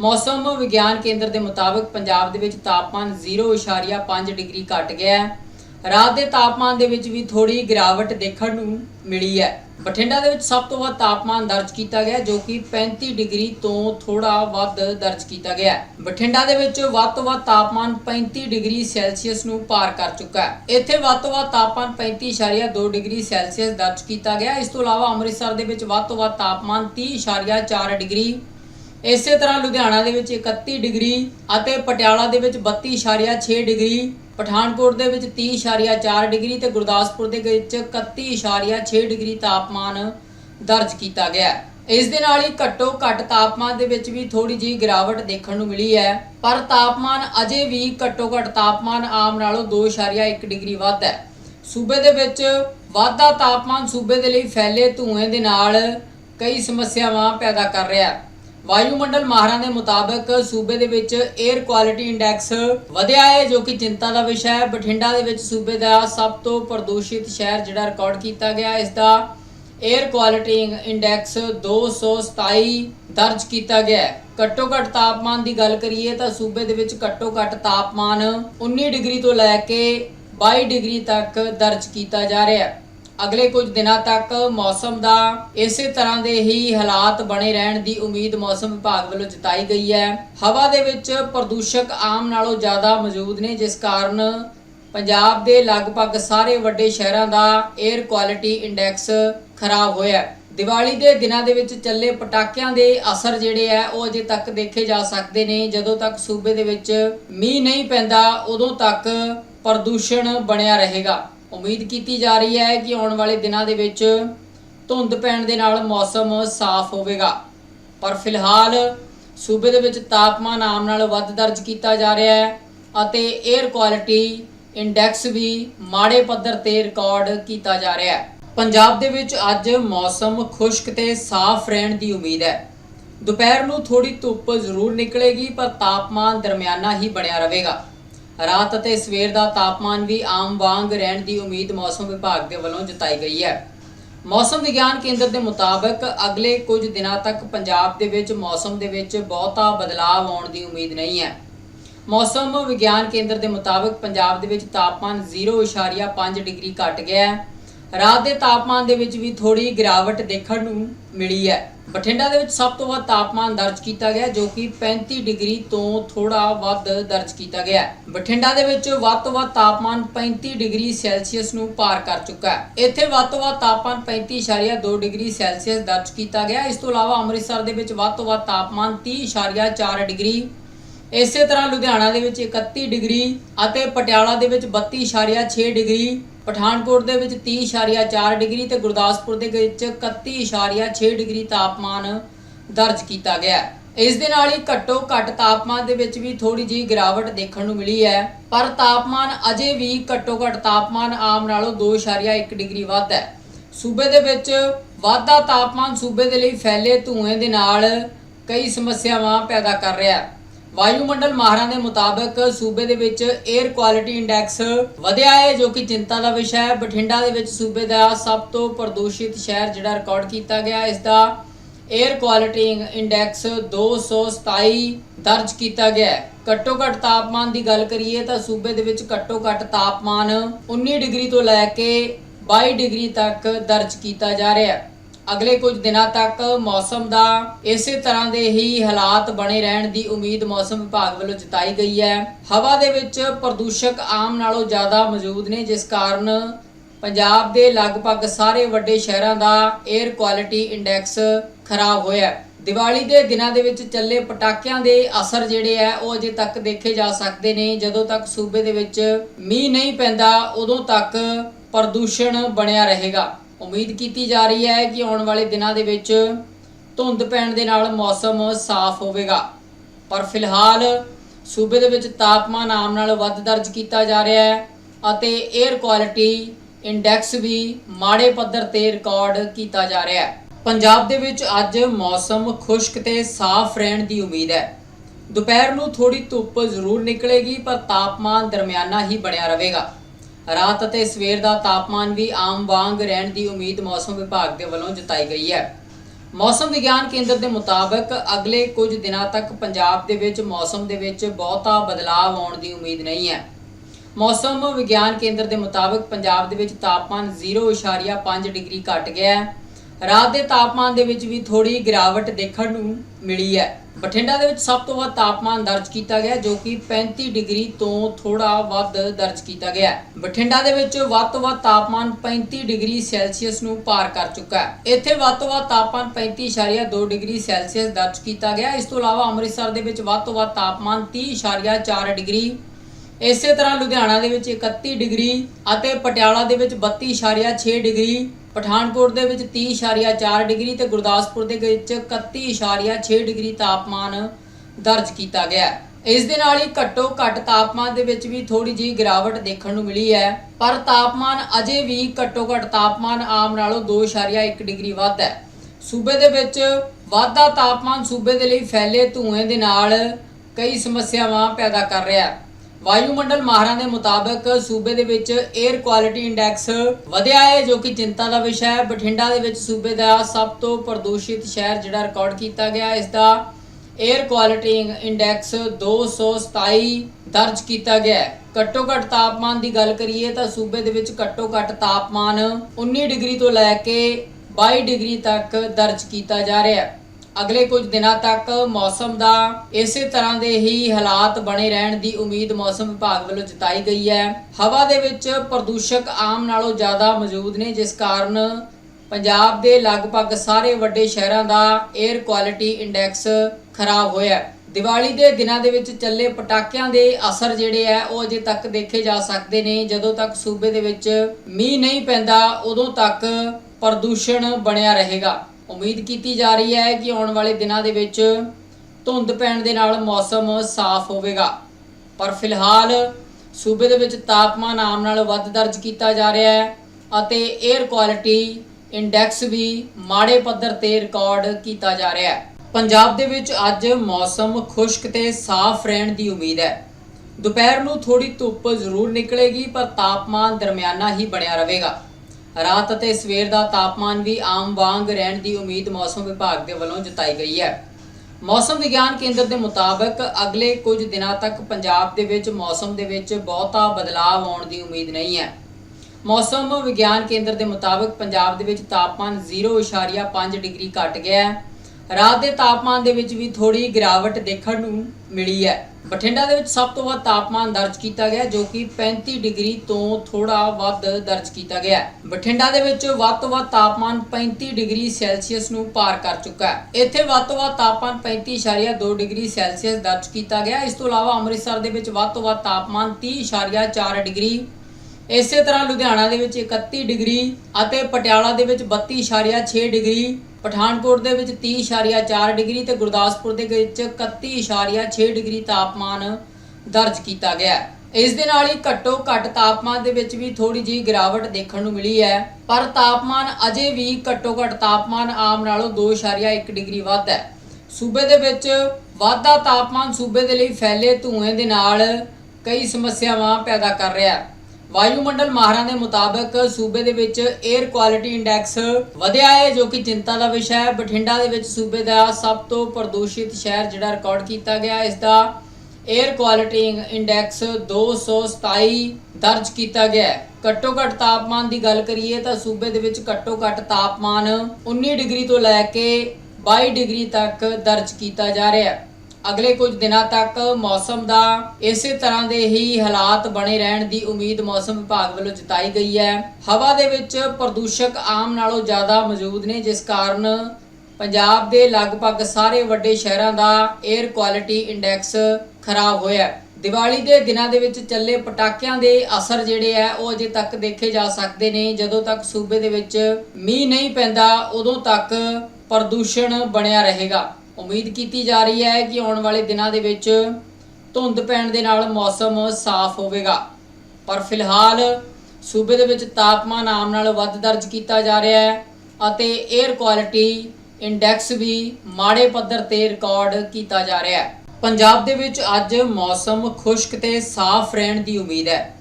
ਮੌਸਮ ਵਿਗਿਆਨ ਕੇਂਦਰ ਦੇ ਮੁਤਾਬਕ ਪੰਜਾਬ ਦੇ ਵਿੱਚ ਤਾਪਮਾਨ 0.5 ਡਿਗਰੀ ਘਟ ਗਿਆ ਹੈ। ਰਾਤ ਦੇ ਤਾਪਮਾਨ ਦੇ ਵਿੱਚ ਵੀ ਥੋੜੀ ਗਿਰਾਵਟ ਦੇਖਣ ਨੂੰ ਮਿਲੀ ਹੈ। ਬਠਿੰਡਾ ਦੇ ਵਿੱਚ ਸਭ ਤੋਂ ਵੱਧ ਤਾਪਮਾਨ ਦਰਜ ਕੀਤਾ ਗਿਆ, ਜੋ ਕਿ 35 ਡਿਗਰੀ ਤੋਂ ਥੋੜਾ ਵੱਧ ਦਰਜ ਕੀਤਾ ਗਿਆ ਬਠਿੰਡਾ ਦੇ ਵਿੱਚ ਵੱਧ ਤੋਂ ਵੱਧ ਤਾਪਮਾਨ 35 ਡਿਗਰੀ ਸੈਲਸੀਅਸ ਨੂੰ ਪਾਰ ਕਰ ਚੁੱਕਾ ਹੈ। ਇੱਥੇ ਵੱਧ ਤੋਂ ਵੱਧ ਤਾਪਮਾਨ 35.2 ਡਿਗਰੀ ਸੈਲਸੀਅਸ ਦਰਜ ਕੀਤਾ ਗਿਆ। ਇਸ ਤੋਂ ਇਲਾਵਾ ਅੰਮ੍ਰਿਤਸਰ ਦੇ ਵਿੱਚ ਵੱਧ ਤੋਂ ਵੱਧ ਤਾਪਮਾਨ 30.4 ਡਿਗਰੀ, ਇਸੇ ਤਰ੍ਹਾਂ ਲੁਧਿਆਣਾ ਦੇ ਵਿੱਚ 31 ਡਿਗਰੀ ਅਤੇ ਪਟਿਆਲਾ ਦੇ ਵਿੱਚ 32.6 ਡਿਗਰੀ ਪਠਾਨਕੋਟ ਦੇ ਵਿੱਚ 30.4 ਡਿਗਰੀ ਤੇ ਗੁਰਦਾਸਪੁਰ ਦੇ ਵਿੱਚ 31.6 ਡਿਗਰੀ ਤਾਪਮਾਨ ਦਰਜ ਕੀਤਾ ਗਿਆ ਇਸ ਦੇ ਨਾਲ ਹੀ ਘੱਟੋ ਘੱਟ ਤਾਪਮਾਨ ਦੇ ਵਿੱਚ ਵੀ ਥੋੜੀ ਜਿਹੀ ਗਿਰਾਵਟ ਦੇਖਣ ਨੂੰ ਮਿਲੀ ਹੈ, ਪਰ ਤਾਪਮਾਨ ਅਜੇ ਵੀ ਘੱਟੋ ਘੱਟ ਤਾਪਮਾਨ ਆਮ ਨਾਲੋਂ 2.1 ਡਿਗਰੀ ਵੱਧ ਹੈ। ਸੂਬੇ ਦੇ ਵਿੱਚ ਵਾਧਾ ਤਾਪਮਾਨ ਸੂਬੇ ਦੇ ਲਈ ਫੈਲੇ ਧੂਏ ਦੇ ਨਾਲ ਕਈ ਸਮੱਸਿਆਵਾਂ ਪੈਦਾ ਕਰ ਰਿਹਾ ਹੈ। ਵਾਯੂਮੰਡਲ ਮਾਹਰਾਂ ਦੇ ਮੁਤਾਬਕ ਸੂਬੇ ਦੇ ਵਿੱਚ 에ਅਰ ਕੁਆਲਿਟੀ ਇੰਡੈਕਸ ਵਧਿਆ ਹੈ, ਜੋ ਕਿ ਚਿੰਤਾ ਦਾ ਵਿਸ਼ਾ ਹੈ। ਬਠਿੰਡਾ ਦੇ ਵਿੱਚ ਸੂਬੇ ਦਾ ਸਭ ਤੋਂ ਪ੍ਰਦੂਸ਼ਿਤ ਸ਼ਹਿਰ ਜਿਹੜਾ ਰਿਕਾਰਡ ਕੀਤਾ ਗਿਆ, ਇਸ ਦਾ 에ਅਰ ਕੁਆਲਿਟੀ ਇੰਡੈਕਸ 227 ਦਰਜ ਕੀਤਾ ਗਿਆ ਹੈ। ਘੱਟੋ ਘੱਟ ਤਾਪਮਾਨ ਦੀ ਗੱਲ ਕਰੀਏ ਤਾਂ ਸੂਬੇ ਦੇ ਵਿੱਚ ਘੱਟੋ ਘੱਟ ਤਾਪਮਾਨ 19 ਡਿਗਰੀ ਤੋਂ ਲੈ ਕੇ 22 ਡਿਗਰੀ ਤੱਕ ਦਰਜ ਕੀਤਾ ਜਾ ਰਿਹਾ ਹੈ। ਅਗਲੇ ਕੁਝ ਦਿਨਾਂ ਤੱਕ ਮੌਸਮ ਦਾ ਇਸੇ ਤਰ੍ਹਾਂ ਦੇ ਹੀ ਹਾਲਾਤ ਬਣੇ ਰਹਿਣ ਦੀ ਉਮੀਦ ਮੌਸਮ ਵਿਭਾਗ ਵੱਲੋਂ ਜਤਾਈ ਗਈ ਹੈ। ਹਵਾ ਦੇ ਵਿੱਚ ਪ੍ਰਦੂਸ਼ਕ ਆਮ ਨਾਲੋਂ ਜ਼ਿਆਦਾ ਮੌਜੂਦ ਨੇ, ਜਿਸ ਕਾਰਨ ਪੰਜਾਬ ਦੇ ਲਗਭਗ ਸਾਰੇ ਵੱਡੇ ਸ਼ਹਿਰਾਂ ਦਾ 에ਅਰ ਕੁਆਲਿਟੀ ਇੰਡੈਕਸ ਖਰਾਬ ਹੋਇਆ ਦੀਵਾਲੀ ਦੇ ਦਿਨਾਂ ਦੇ ਵਿੱਚ ਚੱਲੇ ਪਟਾਕਿਆਂ ਦੇ ਅਸਰ ਜਿਹੜੇ ਆ ਉਹ ਅਜੇ ਤੱਕ ਦੇਖੇ ਜਾ ਸਕਦੇ ਨੇ। ਜਦੋਂ ਤੱਕ ਸੂਬੇ ਦੇ ਵਿੱਚ ਮੀਂਹ ਨਹੀਂ ਪੈਂਦਾ, ਉਦੋਂ ਤੱਕ ਪ੍ਰਦੂਸ਼ਣ ਬਣਿਆ ਰਹੇਗਾ। ਉਮੀਦ ਕੀਤੀ ਜਾ ਰਹੀ ਹੈ ਕਿ ਆਉਣ ਵਾਲੇ ਦਿਨਾਂ ਦੇ ਵਿੱਚ ਧੁੰਦ ਪੈਣ ਦੇ ਨਾਲ ਮੌਸਮ ਸਾਫ਼ ਹੋਵੇਗਾ। ਪਰ ਫਿਲਹਾਲ ਸੂਬੇ ਦੇ ਵਿੱਚ ਤਾਪਮਾਨ ਆਮ ਨਾਲ ਵੱਧ ਦਰਜ ਕੀਤਾ ਜਾ ਰਿਹਾ ਹੈ ਅਤੇ 에ਅਰ ਕੁਆਲਿਟੀ ਇੰਡੈਕਸ ਵੀ ਮਾੜੇ ਪੱਧਰ ਤੇ ਰਿਕਾਰਡ ਕੀਤਾ ਜਾ ਰਿਹਾ ਹੈ। ਪੰਜਾਬ ਦੇ ਵਿੱਚ ਅੱਜ ਮੌਸਮ ਖੁਸ਼ਕ ਤੇ ਸਾਫ਼ ਰਹਿਣ ਦੀ ਉਮੀਦ ਹੈ। ਦੁਪਹਿਰ ਨੂੰ ਥੋੜੀ ਧੁੱਪ ਜ਼ਰੂਰ ਨਿਕਲੇਗੀ, ਪਰ ਤਾਪਮਾਨ ਦਰਮਿਆਨਾ ਹੀ ਬਣਿਆ ਰਹੇਗਾ। ਰਾਤ ਅਤੇ ਸਵੇਰ ਦਾ ਤਾਪਮਾਨ ਵੀ ਆਮ ਵਾਂਗ ਰਹਿਣ ਦੀ ਉਮੀਦ ਮੌਸਮ ਵਿਭਾਗ ਦੇ ਵੱਲੋਂ ਜਤਾਈ ਗਈ ਹੈ। ਮੌਸਮ ਵਿਗਿਆਨ ਕੇਂਦਰ ਦੇ ਮੁਤਾਬਕ ਅਗਲੇ ਕੁਝ ਦਿਨਾਂ ਤੱਕ ਪੰਜਾਬ ਦੇ ਵਿੱਚ ਮੌਸਮ ਦੇ ਵਿੱਚ ਬਹੁਤਾ ਬਦਲਾਅ ਆਉਣ ਦੀ ਉਮੀਦ ਨਹੀਂ ਹੈ। ਮੌਸਮ ਵਿਗਿਆਨ ਕੇਂਦਰ ਦੇ ਮੁਤਾਬਕ ਪੰਜਾਬ ਦੇ ਵਿੱਚ ਤਾਪਮਾਨ 0.5 ਡਿਗਰੀ ਘਟ ਗਿਆ ਹੈ। ਰਾਤ ਦੇ ਤਾਪਮਾਨ ਦੇ ਵਿੱਚ ਵੀ ਥੋੜੀ ਗਿਰਾਵਟ ਦੇਖਣ ਨੂੰ ਮਿਲੀ ਹੈ। ਬਠਿੰਡਾ ਦੇ ਵਿੱਚ ਸਭ ਤੋਂ ਵੱਧ ਤਾਪਮਾਨ ਦਰਜ ਕੀਤਾ ਗਿਆ, ਜੋ ਕਿ 35 ਡਿਗਰੀ ਤੋਂ ਥੋੜਾ ਵੱਧ ਦਰਜ ਕੀਤਾ ਗਿਆ ਬਠਿੰਡਾ ਦੇ ਵਿੱਚ ਵੱਧ ਤੋਂ ਵੱਧ ਤਾਪਮਾਨ 35 ਡਿਗਰੀ ਸੈਲਸੀਅਸ ਨੂੰ ਪਾਰ ਕਰ ਚੁੱਕਾ ਹੈ। ਇੱਥੇ ਵੱਧ ਤੋਂ ਵੱਧ ਤਾਪਮਾਨ 35.2 ਡਿਗਰੀ ਸੈਲਸੀਅਸ ਦਰਜ ਕੀਤਾ ਗਿਆ। ਇਸ ਤੋਂ ਇਲਾਵਾ ਅੰਮ੍ਰਿਤਸਰ ਦੇ ਵਿੱਚ ਵੱਧ ਤੋਂ ਵੱਧ ਤਾਪਮਾਨ 30.4 ਡਿਗਰੀ ਇਸੇ ਤਰ੍ਹਾਂ ਲੁਧਿਆਣਾ ਦੇ ਵਿੱਚ 31 ਡਿਗਰੀ ਅਤੇ ਪਟਿਆਲਾ ਦੇ ਵਿੱਚ 32.6 ਡਿਗਰੀ, ਪਠਾਨਕੋਟ ਦੇ ਵਿੱਚ 30.4 ਡਿਗਰੀ ਤੇ ਗੁਰਦਾਸਪੁਰ ਦੇ ਵਿੱਚ 31.6 ਡਿਗਰੀ ਤਾਪਮਾਨ ਦਰਜ ਕੀਤਾ ਗਿਆ ਇਸ ਦੇ ਨਾਲ ਹੀ ਘੱਟੋ ਘੱਟ ਤਾਪਮਾਨ ਦੇ ਵਿੱਚ ਵੀ ਥੋੜੀ ਜਿਹੀ ਗਿਰਾਵਟ ਦੇਖਣ ਨੂੰ ਮਿਲੀ ਹੈ, ਪਰ ਤਾਪਮਾਨ ਅਜੇ ਵੀ ਘੱਟੋ ਘੱਟ ਤਾਪਮਾਨ ਆਮ ਨਾਲੋਂ 2.1 ਡਿਗਰੀ ਵੱਧ ਹੈ। ਸੂਬੇ ਦੇ ਵਿੱਚ ਵਾਧਾ ਤਾਪਮਾਨ ਸੂਬੇ ਦੇ ਲਈ ਫੈਲੇ ਧੂਏ ਦੇ ਨਾਲ ਕਈ ਸਮੱਸਿਆਵਾਂ ਪੈਦਾ ਕਰ ਰਿਹਾ ਹੈ। ਵਾਯੂਮੰਡਲ ਮਾਹਰਾਂ ਦੇ ਮੁਤਾਬਕ ਸੂਬੇ ਦੇ ਵਿੱਚ 에ਅਰ ਕੁਆਲਿਟੀ ਇੰਡੈਕਸ ਵਧਿਆ ਹੈ, ਜੋ ਕਿ ਚਿੰਤਾ ਦਾ ਵਿਸ਼ਾ ਹੈ। ਬਠਿੰਡਾ ਦੇ ਵਿੱਚ ਸੂਬੇ ਦਾ ਸਭ ਤੋਂ ਪ੍ਰਦੂਸ਼ਿਤ ਸ਼ਹਿਰ ਜਿਹੜਾ ਰਿਕਾਰਡ ਕੀਤਾ ਗਿਆ, ਇਸ ਦਾ 에ਅਰ ਕੁਆਲਿਟੀ ਇੰਡੈਕਸ 227 ਦਰਜ ਕੀਤਾ ਗਿਆ ਹੈ। ਘੱਟੋ ਘੱਟ ਤਾਪਮਾਨ ਦੀ ਗੱਲ ਕਰੀਏ ਤਾਂ ਸੂਬੇ ਦੇ ਵਿੱਚ ਘੱਟੋ ਘੱਟ ਤਾਪਮਾਨ 19 ਡਿਗਰੀ ਤੋਂ ਲੈ ਕੇ 22 ਡਿਗਰੀ ਤੱਕ ਦਰਜ ਕੀਤਾ ਜਾ ਰਿਹਾ ਹੈ। ਅਗਲੇ ਕੁਝ ਦਿਨਾਂ ਤੱਕ ਮੌਸਮ ਦਾ ਇਸੇ ਤਰ੍ਹਾਂ ਦੇ ਹੀ ਹਾਲਾਤ ਬਣੇ ਰਹਿਣ ਦੀ ਉਮੀਦ ਮੌਸਮ ਵਿਭਾਗ ਵੱਲੋਂ ਜਤਾਈ ਗਈ ਹੈ। ਹਵਾ ਦੇ ਵਿੱਚ ਪ੍ਰਦੂਸ਼ਕ ਆਮ ਨਾਲੋਂ ਜ਼ਿਆਦਾ ਮੌਜੂਦ ਨੇ, ਜਿਸ ਕਾਰਨ ਪੰਜਾਬ ਦੇ ਲਗਭਗ ਸਾਰੇ ਵੱਡੇ ਸ਼ਹਿਰਾਂ ਦਾ 에ਅਰ ਕੁਆਲਿਟੀ ਇੰਡੈਕਸ ਖਰਾਬ ਹੋਇਆ ਹੈ। ਦੀਵਾਲੀ ਦੇ ਦਿਨਾਂ ਦੇ ਵਿੱਚ ਚੱਲੇ ਪਟਾਕਿਆਂ ਦੇ ਅਸਰ ਜਿਹੜੇ ਆ ਉਹ ਅਜੇ ਤੱਕ ਦੇਖੇ ਜਾ ਸਕਦੇ ਨੇ। ਜਦੋਂ ਤੱਕ ਸੂਬੇ ਦੇ ਵਿੱਚ ਮੀਂਹ ਨਹੀਂ ਪੈਂਦਾ, ਉਦੋਂ ਤੱਕ ਪ੍ਰਦੂਸ਼ਣ ਬਣਿਆ ਰਹੇਗਾ। ਉਮੀਦ ਕੀਤੀ ਜਾ ਰਹੀ ਹੈ ਕਿ ਆਉਣ ਵਾਲੇ ਦਿਨਾਂ ਦੇ ਵਿੱਚ ਧੁੰਦ ਪੈਣ ਦੇ ਨਾਲ ਮੌਸਮ ਸਾਫ਼ ਹੋਵੇਗਾ। ਪਰ ਫਿਲਹਾਲ ਸੂਬੇ ਦੇ ਵਿੱਚ ਤਾਪਮਾਨ ਆਮ ਨਾਲ ਵੱਧ ਦਰਜ ਕੀਤਾ ਜਾ ਰਿਹਾ ਹੈ ਅਤੇ 에ਅਰ ਕੁਆਲਿਟੀ ਇੰਡੈਕਸ ਵੀ ਮਾੜੇ ਪੱਧਰ ਤੇ ਰਿਕਾਰਡ ਕੀਤਾ ਜਾ ਰਿਹਾ ਹੈ। ਪੰਜਾਬ ਦੇ ਵਿੱਚ ਅੱਜ ਮੌਸਮ ਖੁਸ਼ਕ ਤੇ ਸਾਫ਼ ਰਹਿਣ ਦੀ ਉਮੀਦ ਹੈ। ਦੁਪਹਿਰ ਨੂੰ ਥੋੜੀ ਧੁੱਪ ਜ਼ਰੂਰ ਨਿਕਲੇਗੀ, ਪਰ ਤਾਪਮਾਨ ਦਰਮਿਆਨਾ ਹੀ ਬਣਿਆ ਰਹੇਗਾ। ਰਾਤ ਅਤੇ ਸਵੇਰ ਦਾ ਤਾਪਮਾਨ ਵੀ ਆਮ ਵਾਂਗ ਰਹਿਣ ਦੀ ਉਮੀਦ ਮੌਸਮ ਵਿਭਾਗ ਦੇ ਵੱਲੋਂ ਜਤਾਈ ਗਈ ਹੈ। ਮੌਸਮ ਵਿਗਿਆਨ ਕੇਂਦਰ ਦੇ ਮੁਤਾਬਕ ਅਗਲੇ ਕੁਝ ਦਿਨਾਂ ਤੱਕ ਪੰਜਾਬ ਦੇ ਵਿੱਚ ਮੌਸਮ ਦੇ ਵਿੱਚ ਬਹੁਤਾ ਬਦਲਾਅ ਆਉਣ ਦੀ ਉਮੀਦ ਨਹੀਂ ਹੈ। ਮੌਸਮ ਵਿਗਿਆਨ ਕੇਂਦਰ ਦੇ ਮੁਤਾਬਕ ਪੰਜਾਬ ਦੇ ਵਿੱਚ ਤਾਪਮਾਨ 0.5 ਡਿਗਰੀ ਘਟ ਗਿਆ ਹੈ। ਰਾਤ ਦੇ ਤਾਪਮਾਨ ਦੇ ਵਿੱਚ ਵੀ ਥੋੜੀ ਗਿਰਾਵਟ ਦੇਖਣ ਨੂੰ ਮਿਲੀ ਹੈ। ਬਠਿੰਡਾ ਦੇ ਵਿੱਚ ਸਭ ਤੋਂ ਵੱਧ ਤਾਪਮਾਨ ਦਰਜ ਕੀਤਾ ਗਿਆ ਜੋ ਕਿ 35 ਡਿਗਰੀ ਤੋਂ ਥੋੜਾ ਵੱਧ ਦਰਜ ਕੀਤਾ ਗਿਆ ਬਠਿੰਡਾ ਦੇ ਵਿੱਚ ਵੱਧ ਤੋਂ ਵੱਧ ਤਾਪਮਾਨ 35 ਡਿਗਰੀ ਸੈਲਸੀਅਸ ਨੂੰ ਪਾਰ ਕਰ ਚੁੱਕਾ ਹੈ। ਇੱਥੇ ਵੱਧ ਤੋਂ ਵੱਧ ਤਾਪਮਾਨ 35.2 ਡਿਗਰੀ ਸੈਲਸੀਅਸ ਦਰਜ ਕੀਤਾ ਗਿਆ ਇਸ ਤੋਂ ਇਲਾਵਾ ਅੰਮ੍ਰਿਤਸਰ ਦੇ ਵਿੱਚ ਵੱਧ ਤੋਂ ਵੱਧ ਤਾਪਮਾਨ 30.4 ਡਿਗਰੀ, ਇਸੇ ਤਰ੍ਹਾਂ ਲੁਧਿਆਣਾ ਦੇ ਵਿੱਚ 31 ਡਿਗਰੀ ਅਤੇ ਪਟਿਆਲਾ ਦੇ ਵਿੱਚ 32.6 ਡਿਗਰੀ ਪਠਾਨਕੋਟ ਦੇ ਵਿੱਚ 30.4 ਡਿਗਰੀ ਤੇ ਗੁਰਦਾਸਪੁਰ ਦੇ ਵਿੱਚ 31.6 ਡਿਗਰੀ ਤਾਪਮਾਨ ਦਰਜ ਕੀਤਾ ਗਿਆ ਇਸ ਦੇ ਨਾਲ ਹੀ ਘੱਟੋ ਘੱਟ ਤਾਪਮਾਨ ਦੇ ਵਿੱਚ ਵੀ ਥੋੜੀ ਜਿਹੀ ਗਿਰਾਵਟ ਦੇਖਣ ਨੂੰ ਮਿਲੀ ਹੈ, ਪਰ ਤਾਪਮਾਨ ਅਜੇ ਵੀ ਘੱਟੋ ਘੱਟ ਤਾਪਮਾਨ ਆਮ ਨਾਲੋਂ 2.1 ਡਿਗਰੀ ਵੱਧ ਹੈ। ਸੂਬੇ ਦੇ ਵਿੱਚ ਵਾਧਾ ਤਾਪਮਾਨ ਸੂਬੇ ਦੇ ਲਈ ਫੈਲੇ ਧੂਏ ਦੇ ਨਾਲ ਕਈ ਸਮੱਸਿਆਵਾਂ ਪੈਦਾ ਕਰ ਰਿਹਾ ਹੈ। ਵਾਯੂਮੰਡਲ ਮਾਹਰਾਂ ਦੇ ਮੁਤਾਬਕ ਸੂਬੇ ਦੇ ਵਿੱਚ 에ਅਰ ਕੁਆਲਿਟੀ ਇੰਡੈਕਸ ਵਧਿਆ ਹੈ, ਜੋ ਕਿ ਚਿੰਤਾ ਦਾ ਵਿਸ਼ਾ ਹੈ। ਬਠਿੰਡਾ ਦੇ ਵਿੱਚ ਸੂਬੇ ਦਾ ਸਭ ਤੋਂ ਪ੍ਰਦੂਸ਼ਿਤ ਸ਼ਹਿਰ ਜਿਹੜਾ ਰਿਕਾਰਡ ਕੀਤਾ ਗਿਆ, ਇਸ ਦਾ 에ਅਰ ਕੁਆਲਿਟੀ ਇੰਡੈਕਸ 227 ਦਰਜ ਕੀਤਾ ਗਿਆ ਹੈ। ਘੱਟੋ ਘੱਟ ਤਾਪਮਾਨ ਦੀ ਗੱਲ ਕਰੀਏ ਤਾਂ ਸੂਬੇ ਦੇ ਵਿੱਚ ਘੱਟੋ ਘੱਟ ਤਾਪਮਾਨ 19 ਡਿਗਰੀ ਤੋਂ ਲੈ ਕੇ 22 ਡਿਗਰੀ ਤੱਕ ਦਰਜ ਕੀਤਾ ਜਾ ਰਿਹਾ ਹੈ। ਅਗਲੇ ਕੁਝ ਦਿਨਾਂ ਤੱਕ ਮੌਸਮ ਦਾ ਇਸੇ ਤਰ੍ਹਾਂ ਦੇ ਹੀ ਹਾਲਾਤ ਬਣੇ ਰਹਿਣ ਦੀ ਉਮੀਦ ਮੌਸਮ ਵਿਭਾਗ ਵੱਲੋਂ ਜਤਾਈ ਗਈ ਹੈ। ਹਵਾ ਦੇ ਵਿੱਚ ਪ੍ਰਦੂਸ਼ਕ ਆਮ ਨਾਲੋਂ ਜ਼ਿਆਦਾ ਮੌਜੂਦ ਨੇ, ਜਿਸ ਕਾਰਨ ਪੰਜਾਬ ਦੇ ਲਗਭਗ ਸਾਰੇ ਵੱਡੇ ਸ਼ਹਿਰਾਂ ਦਾ 에ਅਰ ਕੁਆਲਿਟੀ ਇੰਡੈਕਸ ਖਰਾਬ ਹੋਇਆ ਦੀਵਾਲੀ ਦੇ ਦਿਨਾਂ ਦੇ ਵਿੱਚ ਚੱਲੇ ਪਟਾਕਿਆਂ ਦੇ ਅਸਰ ਜਿਹੜੇ ਆ ਉਹ ਅਜੇ ਤੱਕ ਦੇਖੇ ਜਾ ਸਕਦੇ ਨੇ। ਜਦੋਂ ਤੱਕ ਸੂਬੇ ਦੇ ਵਿੱਚ ਮੀਂਹ ਨਹੀਂ ਪੈਂਦਾ, ਉਦੋਂ ਤੱਕ ਪ੍ਰਦੂਸ਼ਣ ਬਣਿਆ ਰਹੇਗਾ। ਉਮੀਦ ਕੀਤੀ ਜਾ ਰਹੀ ਹੈ ਕਿ ਆਉਣ ਵਾਲੇ ਦਿਨਾਂ ਦੇ ਵਿੱਚ ਧੁੰਦ ਪੈਣ ਦੇ ਨਾਲ ਮੌਸਮ ਸਾਫ਼ ਹੋਵੇਗਾ। ਪਰ ਫਿਲਹਾਲ ਸੂਬੇ ਦੇ ਵਿੱਚ ਤਾਪਮਾਨ ਆਮ ਨਾਲ ਵੱਧ ਦਰਜ ਕੀਤਾ ਜਾ ਰਿਹਾ ਹੈ ਅਤੇ 에ਅਰ ਕੁਆਲਿਟੀ ਇੰਡੈਕਸ ਵੀ ਮਾੜੇ ਪੱਧਰ ਤੇ ਰਿਕਾਰਡ ਕੀਤਾ ਜਾ ਰਿਹਾ ਹੈ। ਪੰਜਾਬ ਦੇ ਵਿੱਚ ਅੱਜ ਮੌਸਮ ਖੁਸ਼ਕ ਤੇ ਸਾਫ਼ ਰਹਿਣ ਦੀ ਉਮੀਦ ਹੈ। ਦੁਪਹਿਰ ਨੂੰ ਥੋੜੀ ਧੁੱਪ ਜ਼ਰੂਰ ਨਿਕਲੇਗੀ, ਪਰ ਤਾਪਮਾਨ ਦਰਮਿਆਨਾ ਹੀ ਬਣਿਆ ਰਹੇਗਾ। ਰਾਤ ਅਤੇ ਸਵੇਰ ਦਾ ਤਾਪਮਾਨ ਵੀ ਆਮ ਵਾਂਗ ਰਹਿਣ ਦੀ ਉਮੀਦ ਮੌਸਮ ਵਿਭਾਗ ਦੇ ਵੱਲੋਂ ਜਤਾਈ ਗਈ ਹੈ। ਮੌਸਮ ਵਿਗਿਆਨ ਕੇਂਦਰ ਦੇ ਮੁਤਾਬਕ ਅਗਲੇ ਕੁਝ ਦਿਨਾਂ ਤੱਕ ਪੰਜਾਬ ਦੇ ਵਿੱਚ ਮੌਸਮ ਦੇ ਵਿੱਚ ਬਹੁਤਾ ਬਦਲਾਅ ਆਉਣ ਦੀ ਉਮੀਦ ਨਹੀਂ ਹੈ। ਮੌਸਮ ਵਿਗਿਆਨ ਕੇਂਦਰ ਦੇ ਮੁਤਾਬਕ ਪੰਜਾਬ ਦੇ ਵਿੱਚ ਤਾਪਮਾਨ 0.5 ਡਿਗਰੀ ਘਟ ਗਿਆ ਹੈ। ਰਾਤ ਦੇ ਤਾਪਮਾਨ ਦੇ ਵਿੱਚ ਵੀ ਥੋੜੀ ਗਿਰਾਵਟ ਦੇਖਣ ਨੂੰ ਮਿਲੀ ਹੈ। ਬਠਿੰਡਾ ਦੇ ਵਿੱਚ ਸਭ ਤੋਂ ਵੱਧ ਤਾਪਮਾਨ ਦਰਜ ਕੀਤਾ ਗਿਆ, ਜੋ ਕਿ 35 ਡਿਗਰੀ ਤੋਂ ਥੋੜਾ ਵੱਧ ਦਰਜ ਕੀਤਾ ਗਿਆ ਬਠਿੰਡਾ ਦੇ ਵਿੱਚ ਵੱਧ ਤੋਂ ਵੱਧ ਤਾਪਮਾਨ 35 ਡਿਗਰੀ ਸੈਲਸੀਅਸ ਨੂੰ ਪਾਰ ਕਰ ਚੁੱਕਾ ਹੈ। ਇੱਥੇ ਵੱਧ ਤੋਂ ਵੱਧ ਤਾਪਮਾਨ 35.2 ਡਿਗਰੀ ਸੈਲਸੀਅਸ ਦਰਜ ਕੀਤਾ ਗਿਆ। ਇਸ ਤੋਂ ਇਲਾਵਾ ਅੰਮ੍ਰਿਤਸਰ ਦੇ ਵਿੱਚ ਵੱਧ ਤੋਂ ਵੱਧ ਤਾਪਮਾਨ 30.4 ਡਿਗਰੀ, ਇਸੇ ਤਰ੍ਹਾਂ ਲੁਧਿਆਣਾ ਦੇ ਵਿੱਚ 31 ਡਿਗਰੀ ਅਤੇ ਪਟਿਆਲਾ ਦੇ ਵਿੱਚ 32.6 ਡਿਗਰੀ ਪਠਾਨਕੋਟ ਦੇ ਵਿੱਚ 30.4 ਡਿਗਰੀ ਤੇ ਗੁਰਦਾਸਪੁਰ ਦੇ ਵਿੱਚ 31.6 ਡਿਗਰੀ ਤਾਪਮਾਨ ਦਰਜ ਕੀਤਾ ਗਿਆ ਇਸ ਦੇ ਨਾਲ ਹੀ ਘੱਟੋ ਘੱਟ ਤਾਪਮਾਨ ਦੇ ਵਿੱਚ ਵੀ ਥੋੜੀ ਜਿਹੀ ਗਿਰਾਵਟ ਦੇਖਣ ਨੂੰ ਮਿਲੀ ਹੈ, ਪਰ ਤਾਪਮਾਨ ਅਜੇ ਵੀ ਘੱਟੋ ਘੱਟ ਤਾਪਮਾਨ ਆਮ ਨਾਲੋਂ 2.1 ਡਿਗਰੀ ਵੱਧ ਹੈ। ਸੂਬੇ ਦੇ ਵਿੱਚ ਵਾਧਾ ਤਾਪਮਾਨ ਸੂਬੇ ਦੇ ਲਈ ਫੈਲੇ ਧੂਏ ਦੇ ਨਾਲ ਕਈ ਸਮੱਸਿਆਵਾਂ ਪੈਦਾ ਕਰ ਰਿਹਾ ਹੈ। ਵਾਯੂਮੰਡਲ ਮਾਹਰਾਂ ਦੇ ਮੁਤਾਬਕ ਸੂਬੇ ਦੇ ਵਿੱਚ 에ਅਰ ਕੁਆਲਿਟੀ ਇੰਡੈਕਸ ਵਧਿਆ ਹੈ, ਜੋ ਕਿ ਚਿੰਤਾ ਦਾ ਵਿਸ਼ਾ ਹੈ। ਬਠਿੰਡਾ ਦੇ ਵਿੱਚ ਸੂਬੇ ਦਾ ਸਭ ਤੋਂ ਪ੍ਰਦੂਸ਼ਿਤ ਸ਼ਹਿਰ ਜਿਹੜਾ ਰਿਕਾਰਡ ਕੀਤਾ ਗਿਆ, ਇਸ ਦਾ 에ਅਰ ਕੁਆਲਿਟੀ ਇੰਡੈਕਸ 227 ਦਰਜ ਕੀਤਾ ਗਿਆ ਹੈ। ਘੱਟੋ ਘੱਟ ਤਾਪਮਾਨ ਦੀ ਗੱਲ ਕਰੀਏ ਤਾਂ ਸੂਬੇ ਦੇ ਵਿੱਚ ਘੱਟੋ ਘੱਟ ਤਾਪਮਾਨ 19 ਡਿਗਰੀ ਤੋਂ ਲੈ ਕੇ 22 ਡਿਗਰੀ ਤੱਕ ਦਰਜ ਕੀਤਾ ਜਾ ਰਿਹਾ ਹੈ। ਅਗਲੇ ਕੁਝ ਦਿਨਾਂ ਤੱਕ ਮੌਸਮ ਦਾ ਇਸੇ ਤਰ੍ਹਾਂ ਦੇ ਹੀ ਹਾਲਾਤ ਬਣੇ ਰਹਿਣ ਦੀ ਉਮੀਦ ਮੌਸਮ ਵਿਭਾਗ ਵੱਲੋਂ ਜਤਾਈ ਗਈ ਹੈ। ਹਵਾ ਦੇ ਵਿੱਚ ਪ੍ਰਦੂਸ਼ਕ ਆਮ ਨਾਲੋਂ ਜ਼ਿਆਦਾ ਮੌਜੂਦ ਨੇ, ਜਿਸ ਕਾਰਨ ਪੰਜਾਬ ਦੇ ਲਗਭਗ ਸਾਰੇ ਵੱਡੇ ਸ਼ਹਿਰਾਂ ਦਾ 에ਅਰ ਕੁਆਲਿਟੀ ਇੰਡੈਕਸ ਖਰਾਬ ਹੋਇਆ ਦੀਵਾਲੀ ਦੇ ਦਿਨਾਂ ਦੇ ਵਿੱਚ ਚੱਲੇ ਪਟਾਕਿਆਂ ਦੇ ਅਸਰ ਜਿਹੜੇ ਆ ਉਹ ਅਜੇ ਤੱਕ ਦੇਖੇ ਜਾ ਸਕਦੇ ਨੇ। ਜਦੋਂ ਤੱਕ ਸੂਬੇ ਦੇ ਵਿੱਚ ਮੀਂਹ ਨਹੀਂ ਪੈਂਦਾ, ਉਦੋਂ ਤੱਕ ਪ੍ਰਦੂਸ਼ਣ ਬਣਿਆ ਰਹੇਗਾ। ਉਮੀਦ ਕੀਤੀ ਜਾ ਰਹੀ ਹੈ ਕਿ ਆਉਣ ਵਾਲੇ ਦਿਨਾਂ ਦੇ ਵਿੱਚ ਧੁੰਦ ਪੈਣ ਦੇ ਨਾਲ ਮੌਸਮ ਸਾਫ਼ ਹੋਵੇਗਾ। ਪਰ ਫਿਲਹਾਲ ਸੂਬੇ ਦੇ ਵਿੱਚ ਤਾਪਮਾਨ ਆਮ ਨਾਲ ਵੱਧ ਦਰਜ ਕੀਤਾ ਜਾ ਰਿਹਾ ਹੈ ਅਤੇ 에ਅਰ ਕੁਆਲਿਟੀ ਇੰਡੈਕਸ ਵੀ ਮਾੜੇ ਪੱਧਰ ਤੇ ਰਿਕਾਰਡ ਕੀਤਾ ਜਾ ਰਿਹਾ ਹੈ। ਪੰਜਾਬ ਦੇ ਵਿੱਚ ਅੱਜ ਮੌਸਮ ਖੁਸ਼ਕ ਤੇ ਸਾਫ਼ ਰਹਿਣ ਦੀ ਉਮੀਦ ਹੈ।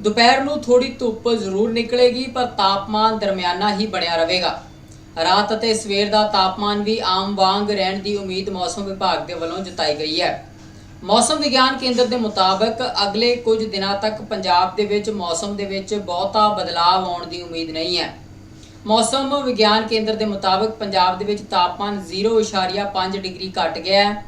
ਦੁਪਹਿਰ ਨੂੰ ਥੋੜੀ ਧੁੱਪ ਜ਼ਰੂਰ ਨਿਕਲੇਗੀ, ਪਰ ਤਾਪਮਾਨ ਦਰਮਿਆਨਾ ਹੀ ਬਣਿਆ ਰਹੇਗਾ। ਰਾਤ ਅਤੇ ਸਵੇਰ ਦਾ ਤਾਪਮਾਨ ਵੀ ਆਮ ਵਾਂਗ ਰਹਿਣ ਦੀ ਉਮੀਦ ਮੌਸਮ ਵਿਭਾਗ ਦੇ ਵੱਲੋਂ ਜਤਾਈ ਗਈ ਹੈ। ਮੌਸਮ ਵਿਗਿਆਨ ਕੇਂਦਰ ਦੇ ਮੁਤਾਬਕ ਅਗਲੇ ਕੁਝ ਦਿਨਾਂ ਤੱਕ ਪੰਜਾਬ ਦੇ ਵਿੱਚ ਮੌਸਮ ਦੇ ਵਿੱਚ ਬਹੁਤਾ ਬਦਲਾਅ ਆਉਣ ਦੀ ਉਮੀਦ ਨਹੀਂ ਹੈ। ਮੌਸਮ ਵਿਗਿਆਨ ਕੇਂਦਰ ਦੇ ਮੁਤਾਬਕ ਪੰਜਾਬ ਦੇ ਵਿੱਚ ਤਾਪਮਾਨ 0.5 ਡਿਗਰੀ ਘਟ ਗਿਆ ਹੈ।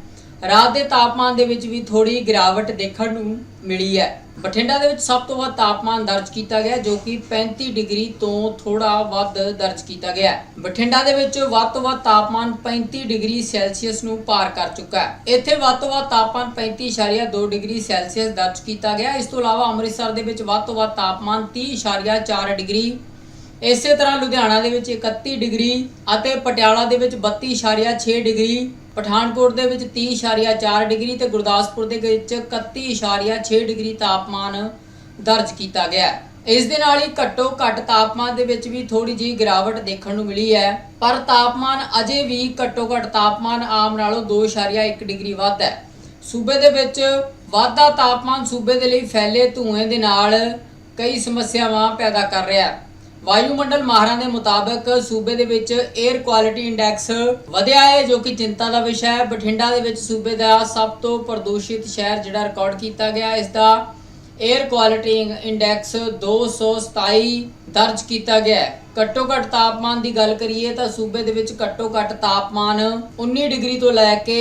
ਰਾਤ ਦੇ ਤਾਪਮਾਨ ਦੇ ਵਿੱਚ ਵੀ ਥੋੜੀ ਗਿਰਾਵਟ ਦੇਖਣ ਨੂੰ ਮਿਲੀ ਹੈ। ਬਠਿੰਡਾ ਦੇ ਵਿੱਚ ਸਭ ਤੋਂ ਵੱਧ ਤਾਪਮਾਨ ਦਰਜ ਕੀਤਾ ਗਿਆ, ਜੋ ਕਿ 35 ਡਿਗਰੀ ਤੋਂ ਥੋੜਾ ਵੱਧ ਦਰਜ ਕੀਤਾ ਗਿਆ ਬਠਿੰਡਾ ਦੇ ਵਿੱਚ ਵੱਧ ਤੋਂ ਵੱਧ ਤਾਪਮਾਨ 35 ਡਿਗਰੀ ਸੈਲਸੀਅਸ ਨੂੰ ਪਾਰ ਕਰ ਚੁੱਕਾ ਹੈ। ਇੱਥੇ ਵੱਧ ਤੋਂ ਵੱਧ ਤਾਪਮਾਨ 35.2 ਡਿਗਰੀ ਸੈਲਸੀਅਸ ਦਰਜ ਕੀਤਾ ਗਿਆ। ਇਸ ਤੋਂ ਇਲਾਵਾ ਅੰਮ੍ਰਿਤਸਰ ਦੇ ਵਿੱਚ ਵੱਧ ਤੋਂ ਵੱਧ ਤਾਪਮਾਨ 30.4 ਡਿਗਰੀ ਇਸੇ ਤਰ੍ਹਾਂ ਲੁਧਿਆਣਾ ਦੇ ਵਿੱਚ 31 ਡਿਗਰੀ ਅਤੇ ਪਟਿਆਲਾ ਦੇ ਵਿੱਚ 32.6 ਡਿਗਰੀ, ਪਠਾਨਕੋਟ ਦੇ ਵਿੱਚ 30.4 ਡਿਗਰੀ ਤੇ ਗੁਰਦਾਸਪੁਰ ਦੇ ਵਿੱਚ 31.6 ਡਿਗਰੀ ਤਾਪਮਾਨ ਦਰਜ ਕੀਤਾ ਗਿਆ ਹੈ। ਇਸ ਦੇ ਨਾਲ ਹੀ ਘੱਟੋ ਘੱਟ ਤਾਪਮਾਨ ਦੇ ਵਿੱਚ ਵੀ ਥੋੜੀ ਜਿਹੀ ਗਿਰਾਵਟ ਦੇਖਣ ਨੂੰ ਮਿਲੀ ਹੈ, ਪਰ ਤਾਪਮਾਨ ਅਜੇ ਵੀ ਘੱਟੋ ਘੱਟ ਤਾਪਮਾਨ ਆਮ ਨਾਲੋਂ 2.1 ਡਿਗਰੀ ਵੱਧ ਹੈ ਸੂਬੇ ਦੇ ਵਿੱਚ ਵਾਧਾ ਤਾਪਮਾਨ ਸੂਬੇ ਦੇ ਲਈ ਫੈਲੇ ਧੂਏ ਦੇ ਨਾਲ ਕਈ ਸਮੱਸਿਆਵਾਂ ਪੈਦਾ ਕਰ ਰਿਹਾ ਹੈ ਵਾਯੂਮੰਡਲ ਮਾਹਰਾਂ ਦੇ ਮੁਤਾਬਕ ਸੂਬੇ ਦੇ ਵਿੱਚ 에ਅਰ ਕੁਆਲਿਟੀ ਇੰਡੈਕਸ ਵਧਿਆ ਹੈ, ਜੋ ਕਿ ਚਿੰਤਾ ਦਾ ਵਿਸ਼ਾ ਹੈ। ਬਠਿੰਡਾ ਦੇ ਵਿੱਚ ਸੂਬੇ ਦਾ ਸਭ ਤੋਂ ਪ੍ਰਦੂਸ਼ਿਤ ਸ਼ਹਿਰ ਜਿਹੜਾ ਰਿਕਾਰਡ ਕੀਤਾ ਗਿਆ, ਇਸ ਦਾ 에ਅਰ ਕੁਆਲਿਟੀ ਇੰਡੈਕਸ 227 ਦਰਜ ਕੀਤਾ ਗਿਆ ਹੈ। ਘੱਟੋ ਘੱਟ ਤਾਪਮਾਨ ਦੀ ਗੱਲ ਕਰੀਏ ਤਾਂ ਸੂਬੇ ਦੇ ਵਿੱਚ ਘੱਟੋ ਘੱਟ ਤਾਪਮਾਨ 19 ਡਿਗਰੀ ਤੋਂ ਲੈ ਕੇ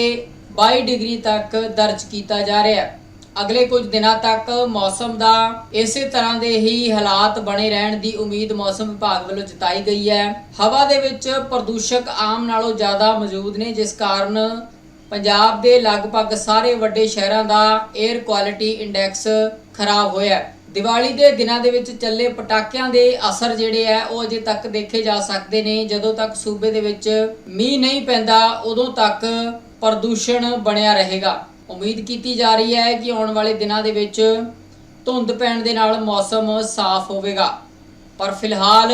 22 ਡਿਗਰੀ ਤੱਕ ਦਰਜ ਕੀਤਾ ਜਾ ਰਿਹਾ ਹੈ। ਅਗਲੇ ਕੁਝ ਦਿਨਾਂ ਤੱਕ ਮੌਸਮ ਦਾ ਇਸੇ ਤਰ੍ਹਾਂ ਦੇ ਹੀ ਹਾਲਾਤ ਬਣੇ ਰਹਿਣ ਦੀ ਉਮੀਦ ਮੌਸਮ ਵਿਭਾਗ ਵੱਲੋਂ ਜਤਾਈ ਗਈ ਹੈ। ਹਵਾ ਦੇ ਵਿੱਚ ਪ੍ਰਦੂਸ਼ਕ ਆਮ ਨਾਲੋਂ ਜ਼ਿਆਦਾ ਮੌਜੂਦ ਨੇ, ਜਿਸ ਕਾਰਨ ਪੰਜਾਬ ਦੇ ਲਗਭਗ ਸਾਰੇ ਵੱਡੇ ਸ਼ਹਿਰਾਂ ਦਾ 에ਅਰ ਕੁਆਲਿਟੀ ਇੰਡੈਕਸ ਖਰਾਬ ਹੋਇਆ ਦੀਵਾਲੀ ਦੇ ਦਿਨਾਂ ਦੇ ਵਿੱਚ ਚੱਲੇ ਪਟਾਕਿਆਂ ਦੇ ਅਸਰ ਜਿਹੜੇ ਆ ਉਹ ਅਜੇ ਤੱਕ ਦੇਖੇ ਜਾ ਸਕਦੇ ਨੇ। ਜਦੋਂ ਤੱਕ ਸੂਬੇ ਦੇ ਵਿੱਚ ਮੀਂਹ ਨਹੀਂ ਪੈਂਦਾ, ਉਦੋਂ ਤੱਕ ਪ੍ਰਦੂਸ਼ਣ ਬਣਿਆ ਰਹੇਗਾ। ਉਮੀਦ ਕੀਤੀ ਜਾ ਰਹੀ ਹੈ ਕਿ ਆਉਣ ਵਾਲੇ ਦਿਨਾਂ ਦੇ ਵਿੱਚ ਧੁੰਦ ਪੈਣ ਦੇ ਨਾਲ ਮੌਸਮ ਸਾਫ਼ ਹੋਵੇਗਾ। ਪਰ ਫਿਲਹਾਲ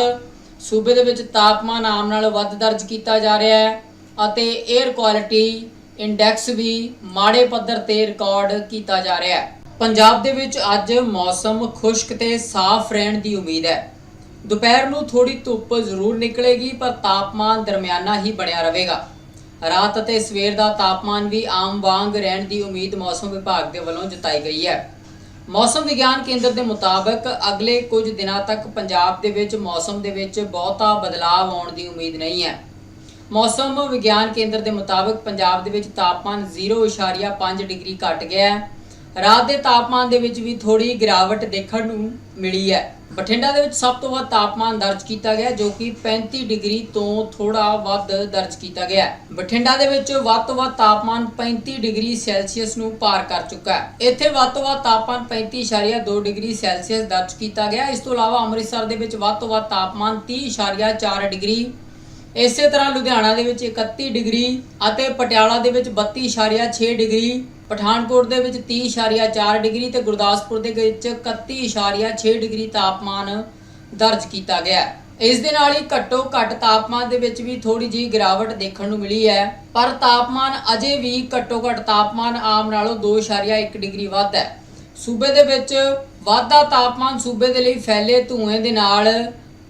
ਸੂਬੇ ਦੇ ਵਿੱਚ ਤਾਪਮਾਨ ਆਮ ਨਾਲ ਵੱਧ ਦਰਜ ਕੀਤਾ ਜਾ ਰਿਹਾ ਹੈ ਅਤੇ 에ਅਰ ਕੁਆਲਿਟੀ ਇੰਡੈਕਸ ਵੀ ਮਾੜੇ ਪੱਧਰ ਤੇ ਰਿਕਾਰਡ ਕੀਤਾ ਜਾ ਰਿਹਾ ਹੈ। ਪੰਜਾਬ ਦੇ ਵਿੱਚ ਅੱਜ ਮੌਸਮ ਖੁਸ਼ਕ ਤੇ ਸਾਫ਼ ਰਹਿਣ ਦੀ ਉਮੀਦ ਹੈ। ਦੁਪਹਿਰ ਨੂੰ ਥੋੜੀ ਧੁੱਪ ਜ਼ਰੂਰ ਨਿਕਲੇਗੀ, ਪਰ ਤਾਪਮਾਨ ਦਰਮਿਆਨਾ ਹੀ ਬਣਿਆ ਰਹੇਗਾ। ਰਾਤ ਅਤੇ ਸਵੇਰ ਦਾ ਤਾਪਮਾਨ ਵੀ ਆਮ ਵਾਂਗ ਰਹਿਣ ਦੀ ਉਮੀਦ ਮੌਸਮ ਵਿਭਾਗ ਦੇ ਵੱਲੋਂ ਜਤਾਈ ਗਈ ਹੈ। ਮੌਸਮ ਵਿਗਿਆਨ ਕੇਂਦਰ ਦੇ ਮੁਤਾਬਕ ਅਗਲੇ ਕੁਝ ਦਿਨਾਂ ਤੱਕ ਪੰਜਾਬ ਦੇ ਵਿੱਚ ਮੌਸਮ ਦੇ ਵਿੱਚ ਬਹੁਤਾ ਬਦਲਾਅ ਆਉਣ ਦੀ ਉਮੀਦ ਨਹੀਂ ਹੈ। ਮੌਸਮ ਵਿਗਿਆਨ ਕੇਂਦਰ ਦੇ ਮੁਤਾਬਕ ਪੰਜਾਬ ਦੇ ਵਿੱਚ ਤਾਪਮਾਨ 0.5 ਡਿਗਰੀ ਘਟ ਗਿਆ ਹੈ। ਰਾਤ ਦੇ ਤਾਪਮਾਨ ਦੇ ਵਿੱਚ ਵੀ ਥੋੜੀ ਗਿਰਾਵਟ ਦੇਖਣ ਨੂੰ ਮਿਲੀ ਹੈ। ਬਠਿੰਡਾ ਦੇ ਵਿੱਚ ਸਭ ਤੋਂ ਵੱਧ ਤਾਪਮਾਨ ਦਰਜ ਕੀਤਾ ਗਿਆ, ਜੋ ਕਿ 35 ਡਿਗਰੀ ਤੋਂ ਥੋੜਾ ਵੱਧ ਦਰਜ ਕੀਤਾ ਗਿਆ ਬਠਿੰਡਾ ਦੇ ਵਿੱਚ ਵੱਧ ਤੋਂ ਵੱਧ ਤਾਪਮਾਨ 35 ਡਿਗਰੀ ਸੈਲਸੀਅਸ ਨੂੰ ਪਾਰ ਕਰ ਚੁੱਕਾ ਹੈ। ਇੱਥੇ ਵੱਧ ਤੋਂ ਵੱਧ ਤਾਪਮਾਨ 35.2 ਡਿਗਰੀ ਸੈਲਸੀਅਸ ਦਰਜ ਕੀਤਾ ਗਿਆ। ਇਸ ਤੋਂ ਇਲਾਵਾ ਅੰਮ੍ਰਿਤਸਰ ਦੇ ਵਿੱਚ ਵੱਧ ਤੋਂ ਵੱਧ ਤਾਪਮਾਨ 30.4 ਡਿਗਰੀ, ਇਸੇ ਤਰ੍ਹਾਂ ਲੁਧਿਆਣਾ ਦੇ ਵਿੱਚ 31 ਡਿਗਰੀ ਅਤੇ ਪਟਿਆਲਾ ਦੇ ਵਿੱਚ 32.6 ਡਿਗਰੀ ਪਠਾਨਕੋਟ ਦੇ ਵਿੱਚ 30.4 ਡਿਗਰੀ ਤੇ ਗੁਰਦਾਸਪੁਰ ਦੇ ਵਿੱਚ 31.6 ਡਿਗਰੀ ਤਾਪਮਾਨ ਦਰਜ ਕੀਤਾ ਗਿਆ ਇਸ ਦੇ ਨਾਲ ਹੀ ਘੱਟੋ ਘੱਟ ਤਾਪਮਾਨ ਦੇ ਵਿੱਚ ਵੀ ਥੋੜੀ ਜਿਹੀ ਗਿਰਾਵਟ ਦੇਖਣ ਨੂੰ ਮਿਲੀ ਹੈ, ਪਰ ਤਾਪਮਾਨ ਅਜੇ ਵੀ ਘੱਟੋ ਘੱਟ ਤਾਪਮਾਨ ਆਮ ਨਾਲੋਂ 2.1 ਡਿਗਰੀ ਵੱਧ ਹੈ। ਸੂਬੇ ਦੇ ਵਿੱਚ ਵਾਧਾ ਤਾਪਮਾਨ ਸੂਬੇ ਦੇ ਲਈ ਫੈਲੇ ਧੂਏ ਦੇ ਨਾਲ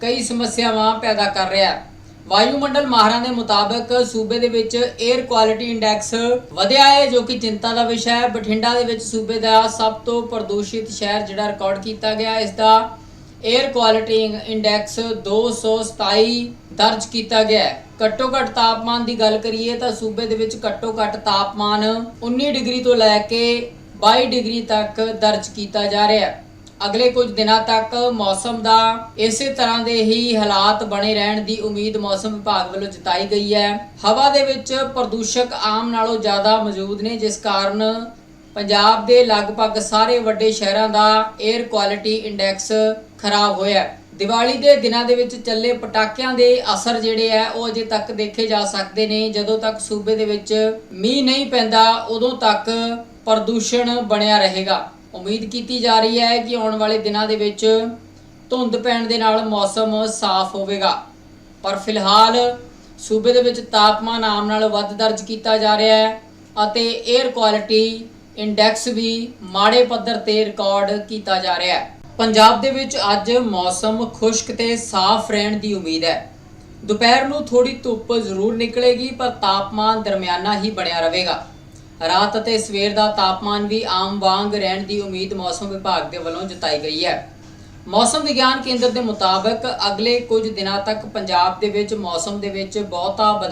ਕਈ ਸਮੱਸਿਆਵਾਂ ਪੈਦਾ ਕਰ ਰਿਹਾ ਹੈ। ਵਾਯੂਮੰਡਲ ਮਾਹਰਾਂ ਦੇ ਮੁਤਾਬਕ ਸੂਬੇ ਦੇ ਵਿੱਚ 에ਅਰ ਕੁਆਲਿਟੀ ਇੰਡੈਕਸ ਵਧਿਆ ਹੈ, ਜੋ ਕਿ ਚਿੰਤਾ ਦਾ ਵਿਸ਼ਾ ਹੈ। ਬਠਿੰਡਾ ਦੇ ਵਿੱਚ ਸੂਬੇ ਦਾ ਸਭ ਤੋਂ ਪ੍ਰਦੂਸ਼ਿਤ ਸ਼ਹਿਰ ਜਿਹੜਾ ਰਿਕਾਰਡ ਕੀਤਾ ਗਿਆ, ਇਸ ਦਾ 에ਅਰ ਕੁਆਲਿਟੀ ਇੰਡੈਕਸ 227 ਦਰਜ ਕੀਤਾ ਗਿਆ ਹੈ। ਘੱਟੋ ਘੱਟ ਤਾਪਮਾਨ ਦੀ ਗੱਲ ਕਰੀਏ ਤਾਂ ਸੂਬੇ ਦੇ ਵਿੱਚ ਘੱਟੋ ਘੱਟ ਤਾਪਮਾਨ 19 ਡਿਗਰੀ ਤੋਂ ਲੈ ਕੇ 22 ਡਿਗਰੀ ਤੱਕ ਦਰਜ ਕੀਤਾ ਜਾ ਰਿਹਾ ਹੈ। ਅਗਲੇ ਕੁਝ ਦਿਨਾਂ ਤੱਕ ਮੌਸਮ ਦਾ ਇਸੇ ਤਰ੍ਹਾਂ ਦੇ ਹੀ ਹਾਲਾਤ ਬਣੇ ਰਹਿਣ ਦੀ ਉਮੀਦ ਮੌਸਮ ਵਿਭਾਗ ਵੱਲੋਂ ਜਤਾਈ ਗਈ ਹੈ। ਹਵਾ ਦੇ ਵਿੱਚ ਪ੍ਰਦੂਸ਼ਕ ਆਮ ਨਾਲੋਂ ਜ਼ਿਆਦਾ ਮੌਜੂਦ ਨੇ, ਜਿਸ ਕਾਰਨ ਪੰਜਾਬ ਦੇ ਲਗਭਗ ਸਾਰੇ ਵੱਡੇ ਸ਼ਹਿਰਾਂ ਦਾ 에ਅਰ ਕੁਆਲਿਟੀ ਇੰਡੈਕਸ ਖਰਾਬ ਹੋਇਆ ਦੀਵਾਲੀ ਦੇ ਦਿਨਾਂ ਦੇ ਵਿੱਚ ਚੱਲੇ ਪਟਾਕਿਆਂ ਦੇ ਅਸਰ ਜਿਹੜੇ ਆ ਉਹ ਅਜੇ ਤੱਕ ਦੇਖੇ ਜਾ ਸਕਦੇ ਨੇ। ਜਦੋਂ ਤੱਕ ਸੂਬੇ ਦੇ ਵਿੱਚ ਮੀਂਹ ਨਹੀਂ ਪੈਂਦਾ, ਉਦੋਂ ਤੱਕ ਪ੍ਰਦੂਸ਼ਣ ਬਣਿਆ ਰਹੇਗਾ। ਉਮੀਦ ਕੀਤੀ ਜਾ ਰਹੀ ਹੈ ਕਿ ਆਉਣ ਵਾਲੇ ਦਿਨਾਂ ਦੇ ਵਿੱਚ ਧੁੰਦ ਪੈਣ ਦੇ ਨਾਲ ਮੌਸਮ ਸਾਫ਼ ਹੋਵੇਗਾ। ਪਰ ਫਿਲਹਾਲ ਸੂਬੇ ਦੇ ਵਿੱਚ ਤਾਪਮਾਨ ਆਮ ਨਾਲ ਵੱਧ ਦਰਜ ਕੀਤਾ ਜਾ ਰਿਹਾ ਹੈ ਅਤੇ 에ਅਰ ਕੁਆਲਿਟੀ ਇੰਡੈਕਸ ਵੀ ਮਾੜੇ ਪੱਧਰ ਤੇ ਰਿਕਾਰਡ ਕੀਤਾ ਜਾ ਰਿਹਾ ਹੈ। ਪੰਜਾਬ ਦੇ ਵਿੱਚ ਅੱਜ ਮੌਸਮ ਖੁਸ਼ਕ ਤੇ ਸਾਫ਼ ਰਹਿਣ ਦੀ ਉਮੀਦ ਹੈ। ਦੁਪਹਿਰ ਨੂੰ ਥੋੜੀ ਧੁੱਪ ਜ਼ਰੂਰ ਨਿਕਲੇਗੀ, ਪਰ ਤਾਪਮਾਨ ਦਰਮਿਆਨਾ ਹੀ ਬਣਿਆ ਰਹੇਗਾ। ਰਾਤ ਅਤੇ ਸਵੇਰ ਦਾ ਤਾਪਮਾਨ ਵੀ ਆਮ ਵਾਂਗ ਰਹਿਣ ਦੀ ਉਮੀਦ ਮੌਸਮ ਵਿਭਾਗ ਦੇ ਵੱਲੋਂ ਜਤਾਈ ਗਈ ਹੈ। ਮੌਸਮ ਵਿਗਿਆਨ ਕੇਂਦਰ ਦੇ ਮੁਤਾਬਕ ਅਗਲੇ ਕੁਝ ਦਿਨਾਂ ਤੱਕ ਪੰਜਾਬ ਦੇ ਵਿੱਚ ਮੌਸਮ ਦੇ ਵਿੱਚ ਬਹੁਤਾ ਬਦਲਾਅ